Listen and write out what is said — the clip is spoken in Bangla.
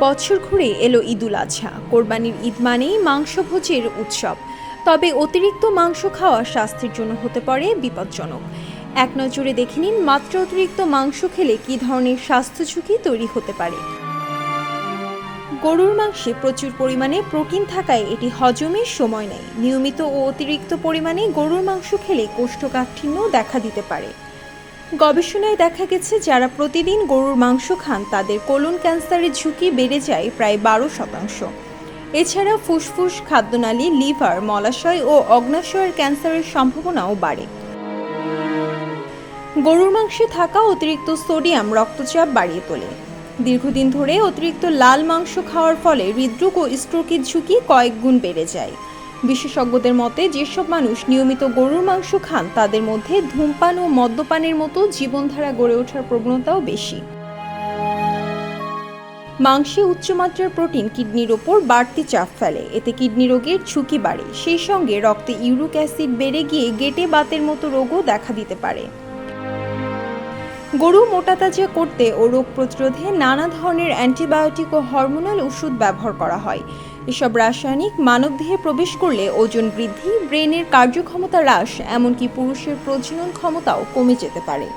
বছর ঘুরে এলো ঈদুল আজহা। কোরবানির ঈদ মানেই মাংসভোজের উৎসব। তবে অতিরিক্ত মাংস খাওয়া স্বাস্থ্যের জন্য হতে পারে বিপজ্জনক। এক নজরে দেখে নিন মাত্র অতিরিক্ত মাংস খেলে কী ধরনের স্বাস্থ্য ঝুঁকি তৈরি হতে পারে। গরুর মাংসে প্রচুর পরিমাণে প্রোটিন থাকায় এটি হজমের সময় নেয়। নিয়মিত ও অতিরিক্ত পরিমাণে গরুর মাংস খেলে কোষ্ঠকাঠিন্য দেখা দিতে পারে। গবেষণায় দেখা গেছে, যারা প্রতিদিন গরুর মাংস খান, তাদের কোলন ক্যান্সারের ঝুঁকি বেড়ে যায় প্রায় বারো শতাংশ। এছাড়া ফুসফুস, খাদ্যনালী, লিভার, মলাশয় ও অগ্নাশয়ের ক্যান্সারের সম্ভাবনাও বাড়ে। গরুর মাংসে থাকা অতিরিক্ত সোডিয়াম, রক্তচাপ বাড়িয়ে তোলে। দীর্ঘদিন ধরে অতিরিক্ত লাল মাংস খাওয়ার ফলে হৃদরোগ ও স্ট্রোকের ঝুঁকি কয়েক গুণ বেড়ে যায়। বিশেষজ্ঞদের মতে, যেসব মানুষ নিয়মিত গরুর মাংস খান, তাদের মধ্যে ধূমপান ও মদ্যপানের মতো জীবনধারা গড়ে ওঠার প্রবণতাও বেশি। মাংসে উচ্চমাত্রার প্রোটিন কিডনির ওপর বাড়তি চাপ ফেলে। এতে কিডনি রোগের ঝুঁকি বাড়ে। সেই সঙ্গে রক্তে ইউরিক অ্যাসিড বেড়ে গিয়ে গেটে বাতের মতো রোগও দেখা দিতে পারে। গরু মোটাতাজা করতে ও রোগ প্রতিরোধে নানা ধরনের অ্যান্টিবায়োটিক ও হরমোনাল ওষুধ ব্যবহার করা হয়। এসব রাসায়নিক মানবদেহে প্রবেশ করলে ওজন বৃদ্ধি, ব্রেনের কার্যক্ষমতা হ্রাস, এমনকি পুরুষের প্রজনন ক্ষমতাও কমে যেতে পারে।